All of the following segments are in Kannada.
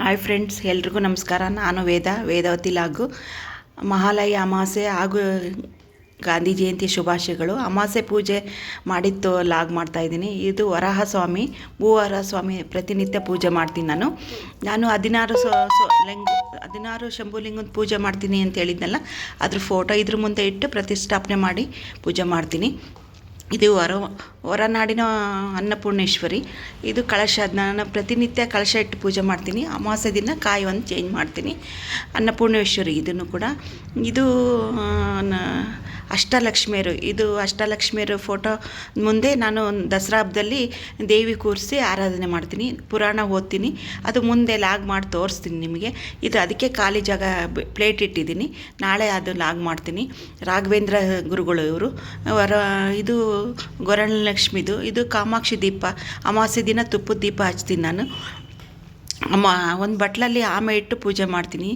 ಹಾಯ್ ಫ್ರೆಂಡ್ಸ್ ಎಲ್ರಿಗೂ ನಮಸ್ಕಾರ. ನಾನು ವೇದ, ವೇದಾವತಿ ಲಾಗು. ಮಹಾಲಯ ಅಮಾಸೆ ಹಾಗೂ ಗಾಂಧಿ ಜಯಂತಿ ಶುಭಾಶಯಗಳು. ಅಮಾಸೆ ಪೂಜೆ ಮಾಡಿದ್ದು ಲಾಗ್ ಮಾಡ್ತಾಯಿದ್ದೀನಿ ಇದು ವರಾಹ ಸ್ವಾಮಿ ಭೂವರ ಸ್ವಾಮಿ ಪ್ರತಿನಿತ್ಯ ಪೂಜೆ ಮಾಡ್ತೀನಿ ನಾನು. ನಾನು ಹದಿನಾರು ಸೊ ಲಿಂಗ, ಹದಿನಾರು ಶಂಭುಲಿಂಗನ ಪೂಜೆ ಮಾಡ್ತೀನಿ ಅಂತ ಹೇಳಿದ್ನಲ್ಲ, ಅದ್ರ ಫೋಟೋ ಇದ್ರ ಮುಂದೆ ಇಟ್ಟು ಪ್ರತಿಷ್ಠಾಪನೆ ಮಾಡಿ ಪೂಜೆ ಮಾಡ್ತೀನಿ. ಇದು ಹೊರ ಹೊರನಾಡಿನ ಅನ್ನಪೂರ್ಣೇಶ್ವರಿ. ಇದು ಕಳಶ ನಾನು ಪ್ರತಿನಿತ್ಯ ಕಳಶ ಇಟ್ಟು ಪೂಜೆ ಮಾಡ್ತೀನಿ. ಅಮಾವಾಸ್ಯೆ ದಿನ ಒಂದು ಚೇಂಜ್ ಮಾಡ್ತೀನಿ. ಅನ್ನಪೂರ್ಣೇಶ್ವರಿ ಇದನ್ನು ಕೂಡ. ಇದು ಅಷ್ಟಲಕ್ಷ್ಮಿಯರು ಇದು ಅಷ್ಟಲಕ್ಷ್ಮಿಯರು ಫೋಟೋ ಮುಂದೆ ನಾನು ದಸರಾ ಹಬ್ಬದಲ್ಲಿ ದೇವಿ ಕೂರಿಸಿ ಆರಾಧನೆ ಮಾಡ್ತೀನಿ, ಪುರಾಣ ಓದ್ತೀನಿ. ಅದು ಮುಂದೆ ಲಾಗ್ ಮಾಡಿ ತೋರಿಸ್ತೀನಿ ನಿಮಗೆ. ಇದು ಅದಕ್ಕೆ ಖಾಲಿ ಜಾಗ ಪ್ಲೇಟ್ ಇಟ್ಟಿದ್ದೀನಿ. ನಾಳೆ ಅದು ಲಾಗ್ ಮಾಡ್ತೀನಿ. ರಾಘವೇಂದ್ರ ಗುರುಗಳು ಇವರು. ಅವರ, ಇದು ಗೊರಳಲಕ್ಷ್ಮಿದು. ಇದು ಕಾಮಾಕ್ಷಿ ದೀಪ. ಅಮಾವಾಸ್ಯೆ ದಿನ ತುಪ್ಪದ ದೀಪ ಹಚ್ತೀನಿ ನಾನು. ಅಮ್ಮ ಒಂದು ಬಟ್ಲಲ್ಲಿ ಆಮೆ ಇಟ್ಟು ಪೂಜೆ ಮಾಡ್ತೀನಿ.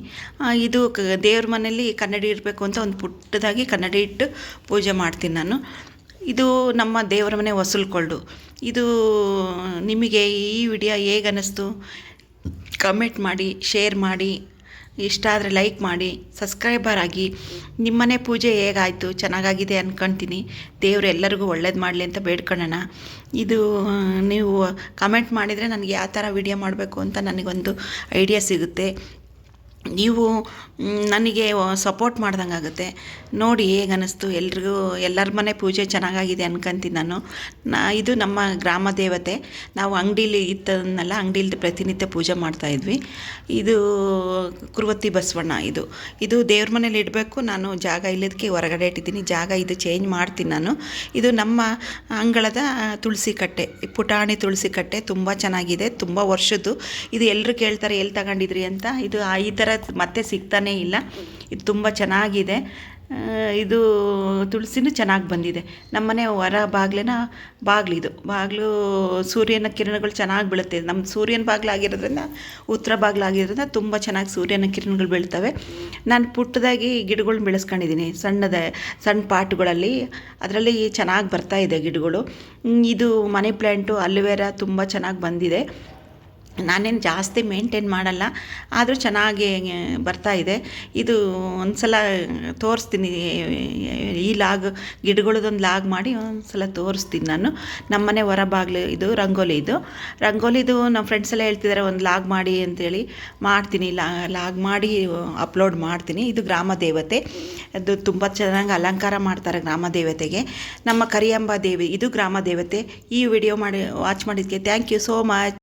ಇದು ಕ, ದೇವ್ರ ಮನೆಯಲ್ಲಿ ಕನ್ನಡಿ ಇರಬೇಕು ಅಂತ ಒಂದು ಪುಟ್ಟದಾಗಿ ಕನ್ನಡಿ ಇಟ್ಟು ಪೂಜೆ ಮಾಡ್ತೀನಿ ನಾನು. ಇದು ನಮ್ಮ ದೇವರ ಮನೆ ವಸೂಲ್ಕೊಳ್ಳು ಇದು ನಿಮಗೆ ಈ ವಿಡಿಯೋ ಹೇಗೆ ಅನ್ನಿಸ್ತು ಕಮೆಂಟ್ ಮಾಡಿ ಶೇರ್ ಮಾಡಿ. ಇಷ್ಟ ಆದರೆ ಲೈಕ್ ಮಾಡಿ ಸಬ್ಸ್ಕ್ರೈಬರ್ ಆಗಿ. ನಿಮ್ಮನೆ ಪೂಜೆ ಹೇಗಾಯಿತು? ಚೆನ್ನಾಗಾಗಿದೆ ಅಂದ್ಕೊಳ್ತೀನಿ ದೇವರು ಎಲ್ಲರಿಗೂ ಒಳ್ಳೇದು ಮಾಡಲಿ ಅಂತ ಬೇಡ್ಕೊಳ್ಳೋಣ ಇದು ನೀವು ಕಮೆಂಟ್ ಮಾಡಿದರೆ ನನಗೆ ಯಾವ ಥರ ವಿಡಿಯೋ ಮಾಡಬೇಕು ಅಂತ ನನಗೊಂದು ಐಡಿಯಾ ಸಿಗುತ್ತೆ. ನೀವು ನನಗೆ ಸಪೋರ್ಟ್ ಮಾಡ್ದಂಗೆ ಆಗುತ್ತೆ ನೋಡಿ ಹೇಗೆ ಅನ್ನಿಸ್ತು ಎಲ್ರಿಗೂ, ಎಲ್ಲರ ಮನೆ ಪೂಜೆ ಚೆನ್ನಾಗಾಗಿದೆ ಅನ್ಕೊಂತೀನಿ ನಾನು. ನಾ, ಇದು ನಮ್ಮ ಗ್ರಾಮ ದೇವತೆ. ನಾವು ಅಂಗಡೀಲಿ ಇತ್ತದನ್ನೆಲ್ಲ ಅಂಗಡೀಲಿ ಪ್ರತಿನಿತ್ಯ ಪೂಜೆ ಮಾಡ್ತಾಯಿದ್ವಿ ಇದು ಕುರುವತ್ತಿ ಬಸವಣ್ಣ ಇದು. ಇದು ದೇವ್ರ ಮನೇಲಿ ಇಡಬೇಕು, ನಾನು ಜಾಗ ಇಲ್ಲದಕ್ಕೆ ಹೊರಗಡೆ ಇಟ್ಟಿದ್ದೀನಿ. ಜಾಗ ಇದು ಚೇಂಜ್ ಮಾಡ್ತೀನಿ ನಾನು. ಇದು ನಮ್ಮ ಅಂಗಳದ ತುಳಸಿ ಕಟ್ಟೆ ಪುಟಾಣಿ ತುಳಸಿ ಕಟ್ಟೆ ತುಂಬ ಚೆನ್ನಾಗಿದೆ, ತುಂಬ ವರ್ಷದ್ದು. ಇದು ಎಲ್ಲರೂ ಕೇಳ್ತಾರೆ ಎಲ್ಲಿ ತಗೊಂಡಿದ್ರಿ ಅಂತ. ಇದು ಈ ಥರ ಮತ್ತೆ ಸಿಗ್ತಾನೇ ಇಲ್ಲ. ಇದು ತುಂಬ ಚೆನ್ನಾಗಿದೆ. ಇದು ತುಳಸಿನೂ ಚೆನ್ನಾಗಿ ಬಂದಿದೆ. ನಮ್ಮನೆ ಹೊರ ಬಾಗ್ಲೇನ ಬಾಗಿಲಿದು ಬಾಗಿಲು ಸೂರ್ಯನ ಕಿರಣಗಳು ಚೆನ್ನಾಗಿ ಬೀಳುತ್ತೆ. ನಮ್ಮ ಸೂರ್ಯನ ಬಾಗಿಲು ಆಗಿರೋದ್ರಿಂದ, ಉತ್ತರ ಬಾಗ್ಲಾಗಿರೋದ್ರಿಂದ ತುಂಬ ಚೆನ್ನಾಗಿ ಸೂರ್ಯನ ಕಿರಣಗಳು ಬೀಳ್ತವೆ. ನಾನು ಪುಟ್ಟದಾಗಿ ಗಿಡಗಳನ್ನ ಬೆಳೆಸ್ಕೊಂಡಿದ್ದೀನಿ ಸಣ್ಣದ ಸಣ್ಣ ಪಾಟ್ಗಳಲ್ಲಿ. ಅದರಲ್ಲಿ ಚೆನ್ನಾಗಿ ಬರ್ತಾ ಇದೆ ಗಿಡಗಳು. ಇದು ಮನಿ ಪ್ಲ್ಯಾಂಟು ಅಲೋವೆರಾ ತುಂಬ ಚೆನ್ನಾಗಿ ಬಂದಿದೆ. ನಾನೇನು ಜಾಸ್ತಿ ಮೇಂಟೈನ್ ಮಾಡಲ್ಲ, ಆದರೂ ಚೆನ್ನಾಗಿ ಬರ್ತಾ ಇದೆ. ಇದು ಒಂದು ಸಲ ತೋರಿಸ್ತೀನಿ ಈ ಲಾಗ್, ಗಿಡಗಳದೊಂದು ಲಾಗ್ ಮಾಡಿ ಒಂದು ಸಲ ತೋರಿಸ್ತೀನಿ ನಾನು. ನಮ್ಮನೆ ಹೊರ ಬಾಗಿಲು ಇದು ರಂಗೋಲಿ ಇದು ರಂಗೋಲಿದು ನಮ್ಮ ಫ್ರೆಂಡ್ಸ್ ಎಲ್ಲ ಹೇಳ್ತಿದ್ದಾರೆ ಒಂದು ಲಾಗ್ ಮಾಡಿ ಅಂತೇಳಿ ಮಾಡ್ತೀನಿ ಲಾಗ್ ಮಾಡಿ ಅಪ್ಲೋಡ್ ಮಾಡ್ತೀನಿ. ಇದು ಗ್ರಾಮ ದೇವತೆ. ಅದು ತುಂಬ ಚೆನ್ನಾಗಿ ಅಲಂಕಾರ ಮಾಡ್ತಾರೆ ಗ್ರಾಮ ದೇವತೆಗೆ. ನಮ್ಮ ಕರಿಯಂಬ ದೇವಿ, ಇದು ಗ್ರಾಮ ದೇವತೆ. ಈ ವಿಡಿಯೋ ಮಾಡಿ ವಾಚ್ ಮಾಡಿದ್ದಕ್ಕೆ ಥ್ಯಾಂಕ್ ಯು ಸೋ ಮಚ್